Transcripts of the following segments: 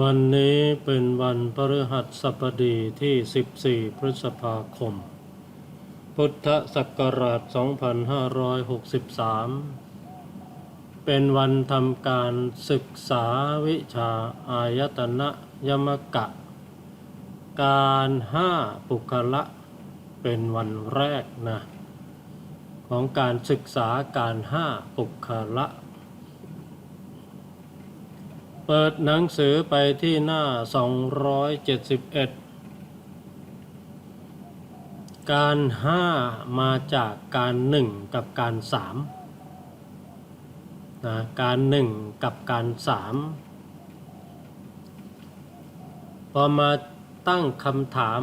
วันนี้เป็นวันพฤหัสบดีที่ 14 พฤษภาคม พุทธศักราช 2563 เป็นวันทำการศึกษาวิชาอายตนะยมกะ การห้าปุคละเป็นวันแรกนะ ของการศึกษาการห้าปุคละ เปิดหนังสือไปที่หน้า 271 การห้ามาจากการหนึ่งกับการสามนะการหนึ่งกับการสามพอมาตั้งคำถาม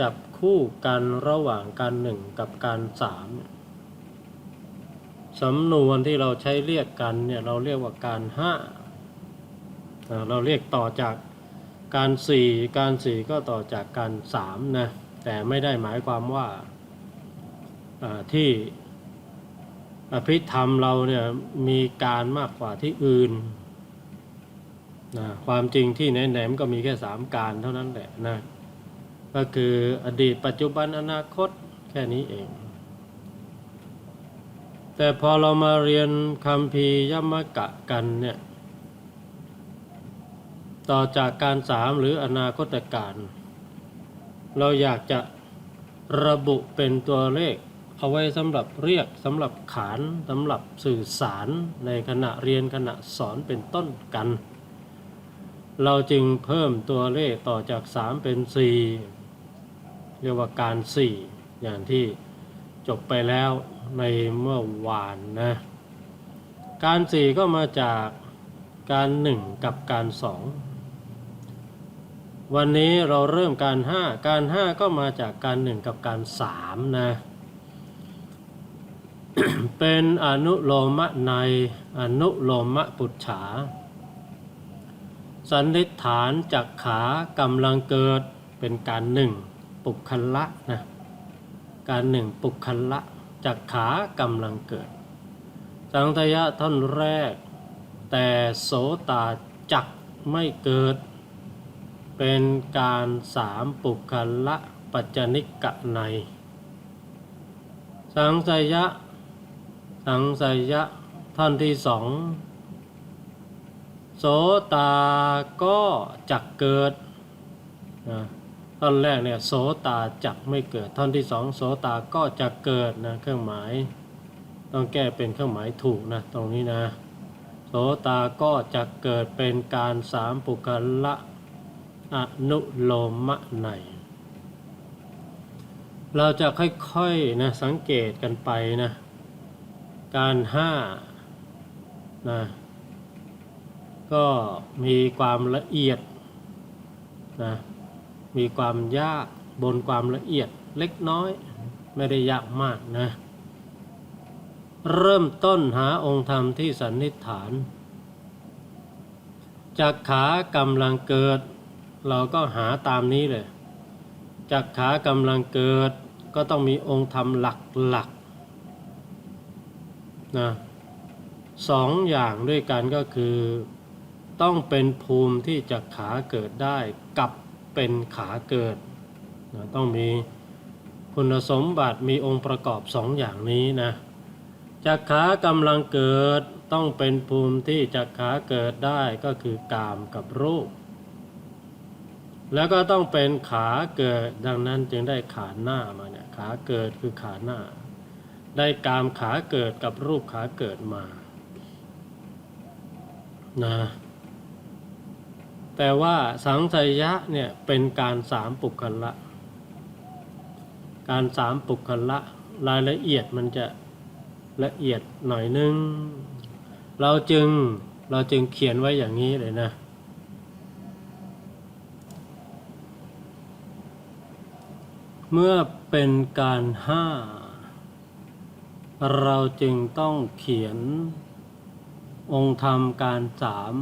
จับคู่กันระหว่างการหนึ่งกับการสามเนี่ยสำนวนที่เราใช้เรียกกันเนี่ยเราเรียกว่าการห้า เราเรียกต่อจากการสี่การสี่ก็ต่อจากการสามนะแต่ไม่ได้หมายความว่าที่อภิธรรมเราเนี่ยมีการมากกว่าที่อื่นนะความจริงที่ไหนๆมันก็มีแค่สามการเท่านั้นแหละนะก็คืออดีตปัจจุบันอนาคตแค่นี้เอง แต่พอเรามาเรียนคำพียมกะกันเนี่ย ต่อจากการสามหรืออนาคตการ เราอยากจะระบุเป็นตัวเลข เอาไว้สำหรับเรียกสำหรับขานสำหรับสื่อสารในขณะเรียนขณะสอนเป็นต้นกัน เราจึงเพิ่มตัวเลขต่อจากสามเป็นสี่เรียกว่าการสี่อย่างที่จบไปแล้วในเมื่อวานนะ การสี่ก็มาจากการหนึ่งกับการสอง วันนี้เราเริ่มการห้าการห้าก็มาจากการหนึ่งกับการสามนะ เป็นอนุโลมะในอนุโลมะปุจฉา สันนิษฐานจากขากำลังเกิดเป็นการหนึ่งปุคละนะการหนึ่งปุคละจากขากำลังเกิด สังทยะท่อนแรก แต่โสตาจักไม่เกิด เป็นการสามปุคละปัจจนิกะใน สังสยะ สังสยะท่อนที่สองโสตาก็จักเกิดนะท่อนแรกเนี่ยโสตาจักไม่เกิด ท่อนที่สองโสตาก็จะเกิดนะเครื่องหมาย ต้องแก้เป็นเครื่องหมายถูกนะตรงนี้นะ โสตาก็จะเกิดเป็นการสามปุคละ อนุโลมะใน เราจะค่อยๆนะสังเกตกันไปนะการห้านะก็มีความละเอียดนะมีความยากบนความละเอียดเล็กน้อยไม่ได้ยากมากนะเริ่มต้นหาองค์ธรรมที่สันนิษฐานจากขากำลังเกิด เราก็หาตามนี้เลยจากขากำลังเกิด ก็ต้องมีองค์ธรรมหลักๆนะสองอย่างด้วยกันก็คือ ต้องเป็นภูมิที่จากขาเกิดได้กับเป็นขาเกิดนะต้องมีคุณสมบัติมีองค์ประกอบสองอย่างนี้นะจากขากำลังเกิดต้องเป็นภูมิที่จากขาเกิดได้ก็คือกามกับรูป แล้วก็ต้องเป็นขาเกิดดังนั้นจึงได้ขาหน้ามาเนี่ยขาเกิดคือขาหน้า ได้กามขาเกิดกับรูปขาเกิดมานะแต่ว่าสังสยะเนี่ยเป็นการสามปุคละการสามปุคละรายละเอียดมันจะละเอียดหน่อยนึง เราจึงเราจึงเขียนไว้อย่างนี้เลยนะ เมื่อเป็นการห้า เราจึงต้องเขียนองค์ธรรมการสาม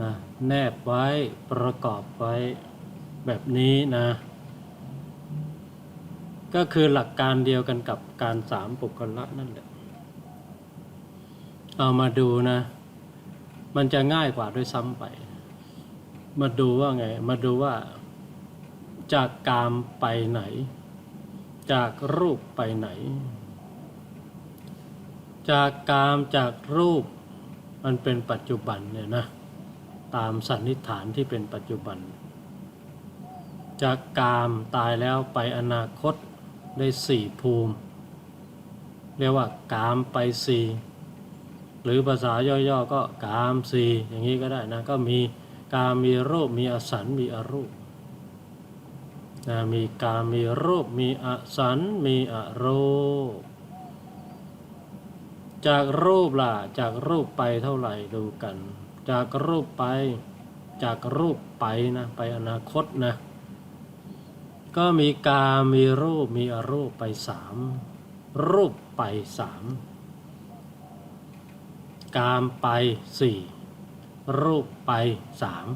นะแนบไว้ประกอบไว้แบบนี้นะ ก็คือหลักการเดียวกันกับการสามปุคละนั่นแหละ เอามาดูนะ มันจะง่ายกว่าด้วยซ้ำไป มาดูว่าไง มาดูว่า จากกามไปไหน จากรูปไปไหน จากกามจากรูปมันเป็นปัจจุบันเนี่ยนะตามสันนิษฐานที่เป็นปัจจุบัน จากกามตายแล้วไปอนาคตได้สี่ภูมิ เรียกว่ากามไปสี่หรือภาษาย่อๆก็กามสี่อย่างนี้ก็ได้นะก็มีกามมีรูปมีอสันมีอรูป นะมีกามมีรูป มีอสัน มีอรูป จากรูปล่ะ จากรูปไปเท่าไหร่ดูกัน จากรูปไป จากรูปไปนะ ไปอนาคตนะ ก็มีกามีรูป มีอรูปไปสามรูปไปสามกามไปสี่รูปไปสาม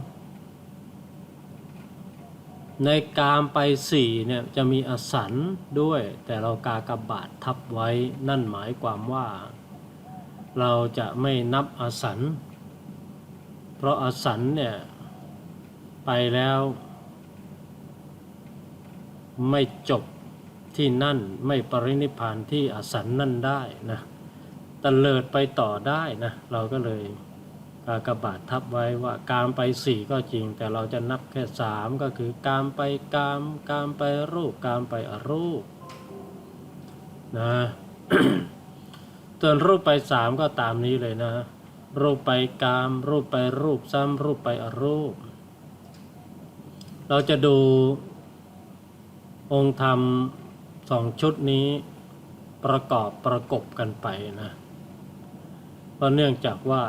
ในกามไปสี่เนี่ยจะมีอสันด้วย แต่เรากากบาททับไว้นั่นหมายความว่า เราจะไม่นับอสัน เพราะอสันเนี่ยไปแล้ว ไม่จบที่นั่นไม่ปรินิพานที่อสันนั่นได้นะตะเลิดไปต่อได้นะ เราก็เลย กากบาททับไว้ว่ากามไปสี่ก็จริง แต่เราจะนับแค่สามก็คือกามไปกามกามไปรูปกามไปอรูปนะส่วนรูปไปสามก็ตามนี้เลยนะ รูปไปกามรูปไปรูปซ้ำรูปไปอรูป เราจะดูองค์ธรรมสองชุดนี้ประกอบประกบกันไปนะเพราะเนื่องจากว่า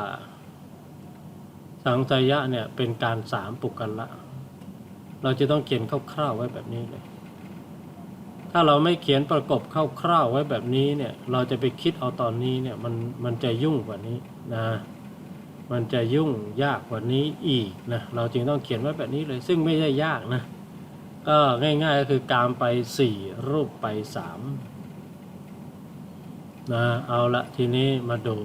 สังสยะเนี่ยเป็นการสามปุกละ เราจะต้องเขียนคร่าวๆไว้แบบนี้เลย ถ้าเราไม่เขียนประกบคร่าวๆไว้แบบนี้เนี่ยเราจะไปคิดเอาตอนนี้เนี่ยมันมันจะยุ่งกว่านี้นะมันจะยุ่งยากกว่านี้อีกนะเราจึงต้องเขียนไว้แบบนี้เลย ซึ่งไม่ได้ยากนะก็ง่ายๆก็คือการไปสี่รูปไปสามนะเอาละทีนี้มาดู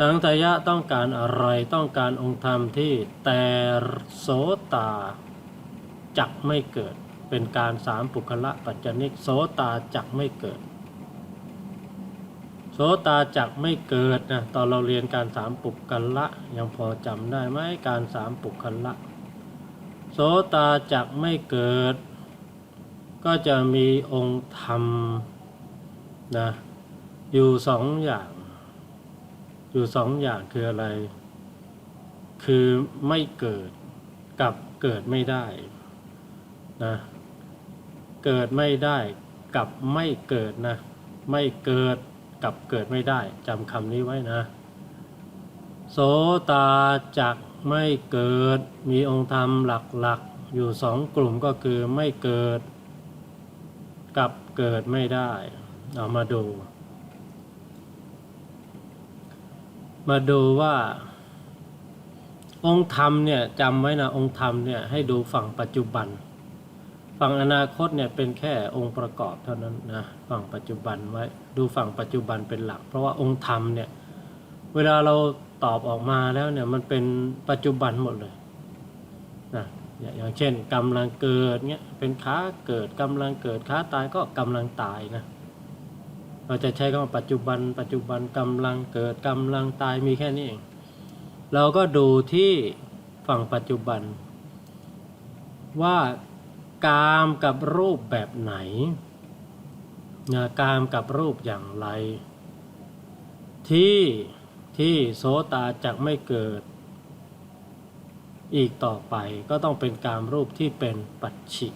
สังทายะต้องการอะไรต้องการองค์ธรรมที่แต่โสตาจักไม่เกิด เป็นการสามปุคละปัจจนิกโสตาจักไม่เกิด โสตาจักไม่เกิดนะตอนเราเรียนการสามปุกละยังพอจำได้ไหมการสามปุคละโสตาจักไม่เกิด ก็จะมีองค์ธรรมนะอยู่สองอย่าง อยู่สองอย่างคืออะไร คือไม่เกิดกับเกิดไม่ได้นะเกิดไม่ได้กับไม่เกิดนะ ไม่เกิดกับเกิดไม่ได้จำคำนี้ไว้นะโสตาจักไม่เกิดมีองค์ธรรมหลักๆ อยู่สองกลุ่มก็คือไม่เกิด กับเกิดไม่ได้ เอามาดู มาดูว่า องค์ธรรมเนี่ยจำไว้นะองค์ธรรมเนี่ยให้ดูฝั่งปัจจุบัน ฝั่งอนาคตเนี่ยเป็นแค่องค์ประกอบเท่านั้นนะฝั่งปัจจุบันไว้ดูฝั่งปัจจุบันเป็นหลัก เพราะว่าองค์ธรรมเนี่ยเวลาเราตอบออกมาแล้วเนี่ยมันเป็นปัจจุบันหมดเลยนะอย่างเช่นกำลังเกิดเนี่ยเป็นค้าเกิดกำลังเกิดค้าตายก็กำลังตายนะ เราจะใช้คำว่าปัจจุบัน ปัจจุบันกำลังเกิดกำลังตายมีแค่นี้เอง เราก็ดูที่ฝั่งปัจจุบัน ว่ากามกับรูปแบบไหนนะกามกับรูปอย่างไร ที่ที่โสตาจักไม่เกิด อีกต่อไปก็ต้องเป็นกามรูปที่เป็นปัจฉิ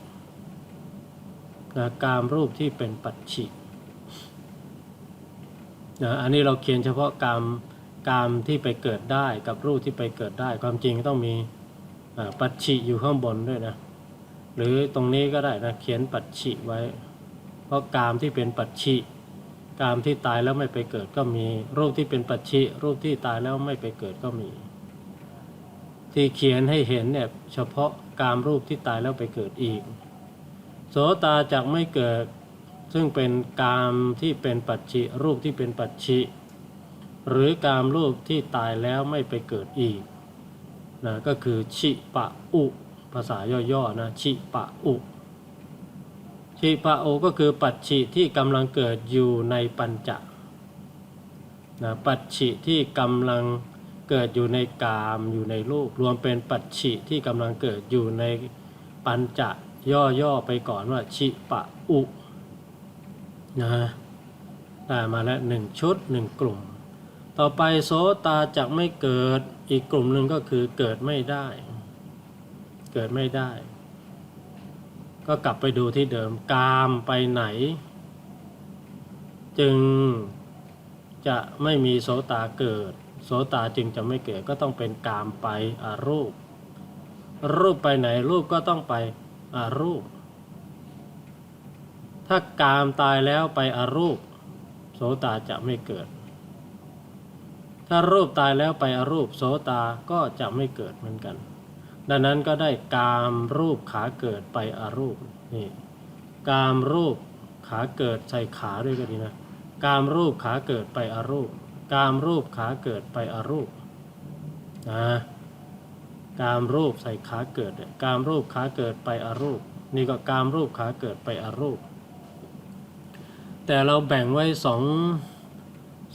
นะกามรูปที่เป็นปัจฉิ นะอันนี้เราเขียนเฉพาะกามกามที่ไปเกิดได้กับรูปที่ไปเกิดได้ ความจริงต้องมีปัจฉิอยู่ข้างบนด้วยนะหรือตรงนี้ก็ได้นะเขียนปัจฉิไว้ เพราะกามที่เป็นปัจฉิกามที่ตายแล้วไม่ไปเกิดก็มี รูปที่เป็นปัจฉิรูปที่ตายแล้วไม่ไปเกิดก็มี ที่เขียนให้เห็นเนี่ยเฉพาะกามรูปที่ตายแล้วไปเกิดอีกโสตาจากไม่เกิด ซึ่งเป็นกามที่เป็นปัจฉิรูปที่เป็นปัจฉิหรือกามรูปที่ตายแล้วไม่ไปเกิดอีกนะก็คือชิปะอุ ภาษาย่อๆนะชิปะอุชิปะอุก็คือปัจฉิที่กำลังเกิดอยู่ในปัญจนะปัจฉิที่กำลังเกิดอยู่ในกามอยู่ในรูปรวมเป็นปัจฉิที่กำลังเกิดอยู่ในปัญจะย่อๆไปก่อนว่าชิปะอุ นะได้มาแล้วหนึ่งชุดหนึ่งกลุ่ม ต่อไปโสตาจะไม่เกิดอีกกลุ่มหนึ่งก็คือเกิดไม่ได้ เกิดไม่ได้ ก็กลับไปดูที่เดิมกามไปไหน จึงจะไม่มีโสตาเกิด โสตาจึงจะไม่เกิดก็ต้องเป็นกามไปอารูป รูปไปไหนรูปก็ต้องไปอารูป ถ้ากามตายแล้วไปอรูป โสตาจะไม่เกิด ถ้ารูปตายแล้วไปอรูป โสตาก็จะไม่เกิดเหมือนกัน ดังนั้นก็ได้กามรูปขาเกิดไปอรูปนี่กามรูปขาเกิดใส่ขาด้วยก็ดีนะกามรูปขาเกิดไปอรูป กามรูปขาเกิดไปอรูปนะกามรูปใส่ขาเกิดกามรูปขาเกิดไปอรูป นี่ก็กามรูปขาเกิดไปอรูป แต่เราแบ่งไว้สอง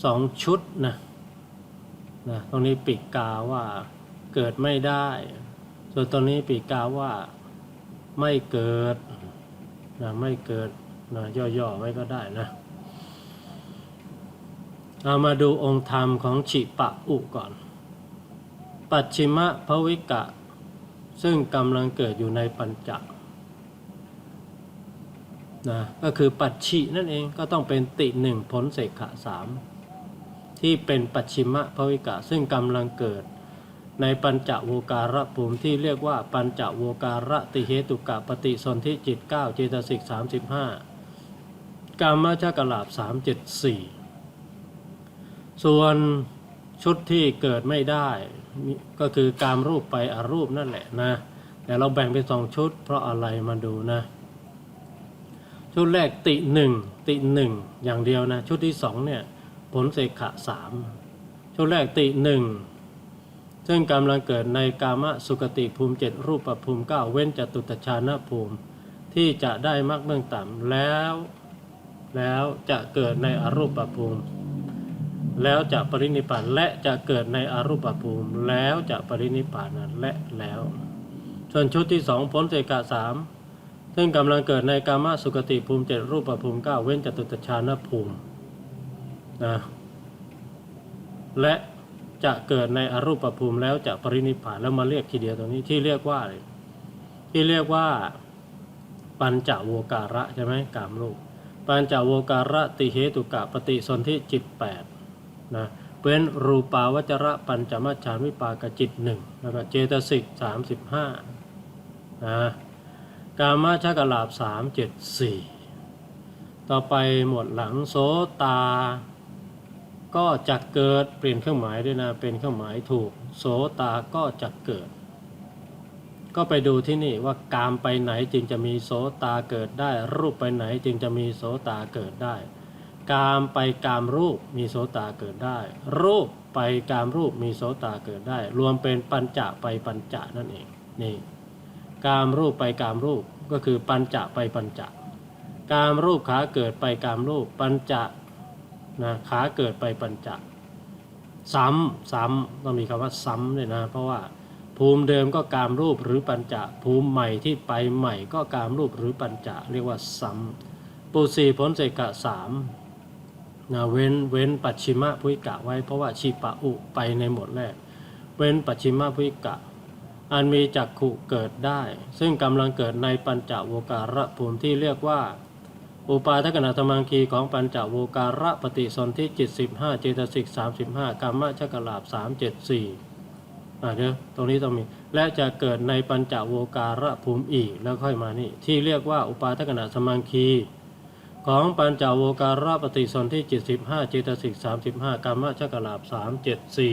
สองชุดนะนะตรงนี้ปีกกาว่าเกิดไม่ได้ ส่วนตรงนี้ปีกกาว่าไม่เกิดนะไม่เกิดนะย่อๆไว้ก็ได้นะเรามาดูองค์ธรรมของฉิปะอุก่อน ปัจฉิมะภวิกะ ซึ่งกำลังเกิดอยู่ในปัญจ นะก็คือปัจฉินั่นเองก็ต้องเป็นติหนึ่งผลเสกขะสามที่เป็นปัจฉิมะภวิกะ ซึ่งกำลังเกิด ในปัญจโวการะภูมิที่เรียกว่าปัญจโวการะติเหตุกะปฏิสนธิจิต9เจตสิก35 กามชากลาบ374 ส่วนชุดที่เกิดไม่ได้ก็คือกามรูปไปอรูปนั่นแหละนะแต่เราแบ่งเป็นสองชุดเพราะอะไรมาดูนะ ชุดแรกติหนึ่งติหนึ่งอย่างเดียวนะ ชุดที่สองเนี่ยผลเสกขะสามชุดแรกติหนึ่งซึ่งกำลังเกิดในกามะสุกติภูมิเจ็ดรูปภูมิเก้าเว้นจตุตชานภูมิ ที่จะได้มรรคเบื้องต่ำแล้ว แล้วจะเกิดในอรูปภูมิ แล้วจะปรินิพานและจะเกิดในอรูปภูมิ แล้วจะปรินิพานนั้นและแล้ว ส่วนชุดที่สองผลเสกะสาม ซึ่งกำลังเกิดในกามสุกติภูมิเจ็ดรูปภูมิเก้าเว้นจตุตชานภูมินะและจะเกิดในอรูปภูมิแล้วจะปรินิพพานแล้วมาเรียกทีเดียวตรงนี้ที่เรียกว่าอะไรที่เรียกว่าปัญจโวการะใช่ไหมกามรูปปัญจโวการะติเหตุกะปฏิสนธิจิตแปดนะเป็นรูปาวจระปัญจมัจฉาวิปากจิตหนึ่งแล้วก็เจตสิกสามสิบห้านะ กามชกลาบสามเจ็ดสี่ต่อไปหมวดหลังโสตา ก็จะเกิดเปลี่ยนเครื่องหมายด้วยนะเป็นเครื่องหมายถูก โสตาก็จะเกิด ก็ไปดูที่นี่ว่ากามไปไหนจึงจะมีโสตาเกิดได้ รูปไปไหนจึงจะมีโสตาเกิดได้ กามไปกามรูปมีโสตาเกิดได้ รูปไปกามรูปมีโสตาเกิดได้ รวมเป็นปัญจะไปปัญจะนั่นเองนี่ กามรูปไปกามรูปก็คือปัญจะไปปัญจะกามรูปขาเกิดไปกามรูป ปัญจะนะขาเกิดไปปัญจะซ้ำซ้ำต้องมีคำว่าซ้ำเลยนะ เพราะว่าภูมิเดิมก็กามรูปหรือปัญจะภูมิใหม่ที่ไปใหม่ก็กามรูปหรือปัญจะเรียกว่าซ้ำปูสีผลเสกะสามนะเว้นเว้นปัจฉิมะพุยกะไว้เพราะว่าชีปะอุไปในหมวดแรก เว้นปัจฉิมะพุยกะ อันมีจักขุเกิดได้ ซึ่งกำลังเกิดในปัญจโวการะภูมิที่เรียกว่า อุปาทกนาธมังคีของปัญจโวการะปฏิสนธิจิต15เจตสิก35กรรมชกลาบ374อ่าเดี๋ยวตรงนี้ต้องมี และจะเกิดในปัญจโวการะภูมิอีกแล้วค่อยมานี่ ที่เรียกว่าอุปาทกนาธมังคีของปัญจโวการะปฏิสนธิจิต15เจตสิก35กรรมชกลาบ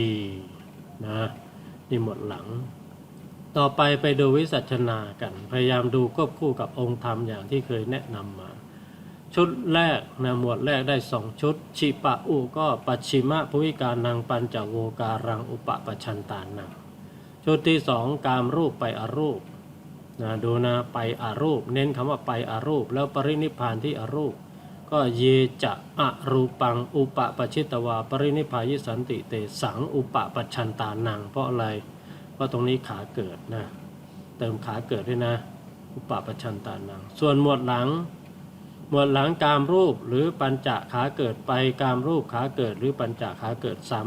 374นะนี่หมดหลัง ต่อไปไปดูวิสัชนากัน พยายามดูควบคู่กับองค์ธรรมอย่างที่เคยแนะนำมา ชุดแรกนะหมวดแรกได้สองชุด ชิปะอุก็ปัจฉิมะภวิการนังปัญจโวการังอุปปชันตานังชุดที่สองกามรูปไปอรูปนะดูนะไปอารูป เน้นคำว่าไปอารูป แล้วปรินิพานที่อรูป ก็เยจะอะรูปังอุปปชิตวา ปรินิพพายิสันติเตสังอุปปชันตานังเพราะอะไร เพราตรงนี้ขาเกิดนะ เติมขาเกิดด้วยนะ อุปปชันตานัง ส่วนหมวดหลัง หมวดหลังกามรูปหรือปัญจขาเกิดไปกามรูปขาเกิดหรือปัญจขาเกิดซ้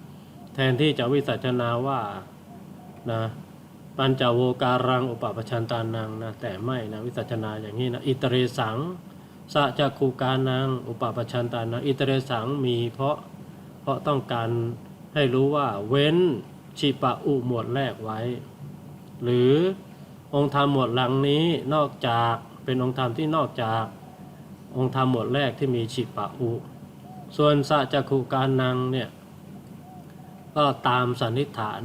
ำแทนที่จะวิสัชนาว่านะปัญจโวการังอุปปชันตานังนะแต่ไม่นะวิสัชนาอย่างนี้นะอิตเรสังสะจักคูกานังอุปปชันตานังอิตเรสังมีเพราะเพราะต้องการให้รู้ว่าเว้น ชิปะอุหมวดแรกไว้ หรือองค์ธรรมหมวดหลังนี้นอกจากเป็นองค์ธรรมที่นอกจากองค์ธรรมหมวดแรกที่มีฉิปะอุ ส่วนสัจคูการนังเนี่ยก็ตามสันนิษฐาน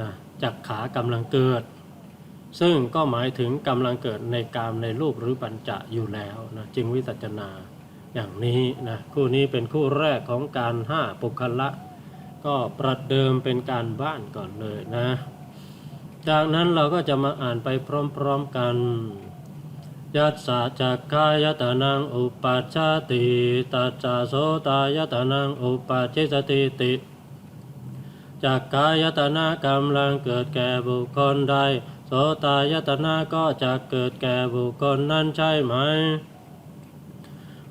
นะจักขากำลังเกิด ซึ่งก็หมายถึงกำลังเกิดในกามในรูปหรือปัญจะอยู่แล้วนะจึงวิสัชนาอย่างนี้นะคู่นี้เป็นคู่แรกของการห้าปุคละ ก็ประเดิมเป็นการบ้านก่อนเลยนะ จากนั้นเราก็จะมาอ่านไปพร้อมๆกันยัสสะจักขายตานังอุปัชชติตัสสะโสตายตานังอุปัชชิสติติจักขายตนะกำลังเกิดแก่บุคคลใดโสตายตนะก็จะเกิดแก่บุคคลนั้นใช่ไหม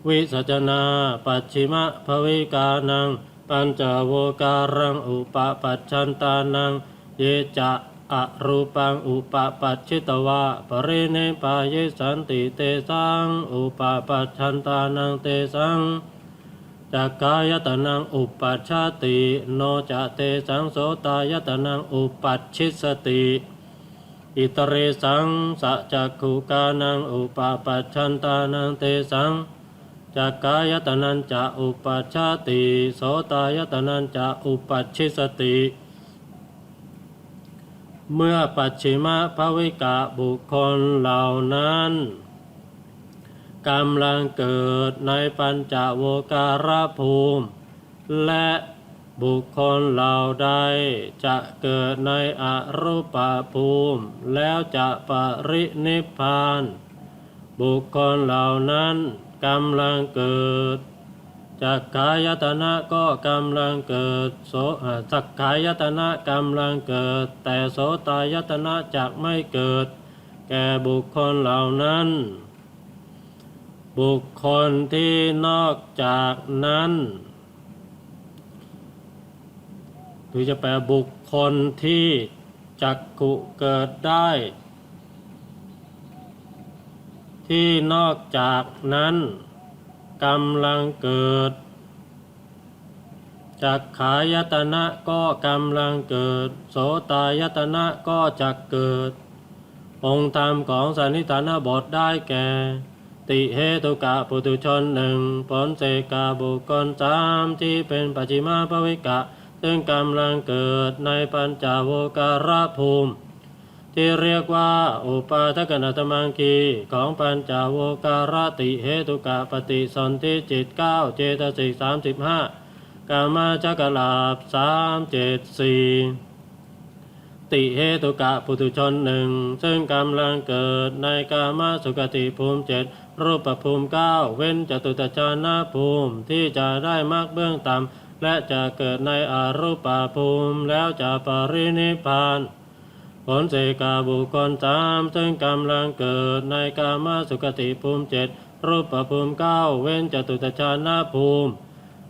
วิสัจนา ปัจฉิมะภวิกานัง ปัญจโวการังอุปปัชชันตานังเยจะอรูปังอุปปัชชิตวะปริเนปายสันติเตสังอุปปัชชันตานังเตสังจักขายตนังอุปัชชาติโนจะเตสังโสตายตนังอุปัชชิสติอิตเรสังสะจักขุกานังอุปปัชชันตานังเตสัง จักขายตนันจะอุปัชชาติโสตายตนันจะอุปัชชิสติ เมื่อปัจฉิมภวิกะบุคคลเหล่านั้นกำลังเกิดในปัญจโวการภูมิ และบุคคลเหล่าใดจะเกิดในอรูปภูมิ แล้วจะปรินิพาน บุคคลเหล่านั้น กำลังเกิดจักขายตนะก็กำลังเกิดโสอ่าจักขายตนะกำลังเกิด แต่โสตายตนะจักไม่เกิด แก่บุคคลเหล่านั้น บุคคลที่นอกจากนั้นหรือจะแปลบุคคลที่จักขุเกิดได้ ที่นอกจากนั้นกำลังเกิดจักขายตนะก็กำลังเกิด โสตายตนะก็จะเกิด องค์ธรรมของสันนิฐานบทได้แก่ ติเหตุกะปุตุชนหนึ่งผลเสกาบุคคลสามที่เป็นปัจฉิมาภวิกะ ซึ่งกำลังเกิดในปัญจโวการภูมิ ที่เรียกว่า อุปาทกนัตมังคีของปัญจโวการติเหตุกะปฏิสนธิจิตเก้าเจตสิกสามสิบห้ากามาจักลาบสามเจ็ดสี่ติเหตุกะปุถุชนหนึ่งซึ่งกำลังเกิดในกามาสุกติภูมิเจ็ดรูปภูมิเก้าเว้นจตุตจานาภูมิที่จะได้มากเบื้องต่ำและจะเกิดในอรูปภูมิแล้วจะปรินิพาน ผลเสกาบุคคลสามซึ่งกำลังเกิดในกามาสุกติภูมิเจ็ดรูปภูมิเก้าเว้นจตุตชานาภูมิ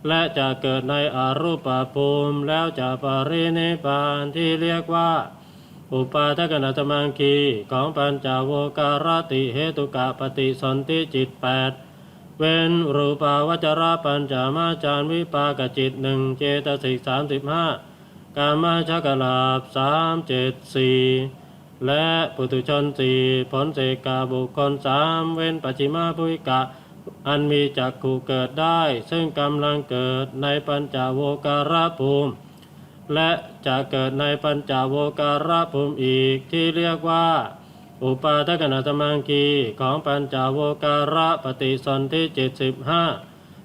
และจะเกิดในอรูปภูมิแล้วจะปรินิพานที่เรียกว่า อุปาทกนัตมังคีของปัญจโวการติเหตุกะปฏิสนธิจิตแปดเว้นรูปาวจระปัญจมาจารวิปากจิตหนึ่งเจตสิกสามสิบห้า กามาชกลาบสามเจ็ดสี่และปุถุชนสี่ผลเสกาบุคคลสามเว้นปัจฉิมาภุิกะ อันมีจักขู่เกิดได้ ซึ่งกำลังเกิดในปัญจโวการภูมิ และจะเกิดในปัญจโวการภูมิอีกที่เรียกว่า อุปาทกนาสมังคีของปัญจโวการะปฏิสนธิเจ็ดสิบห้า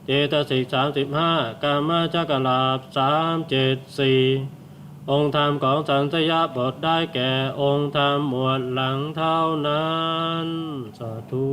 เจตสิกสามสิบห้ากามาจักลาบสามเจ็ดสี่องค์ธรรมของสันสยบทได้แก่องค์ธรรมหมวดหลังเท่านั้น สาธุ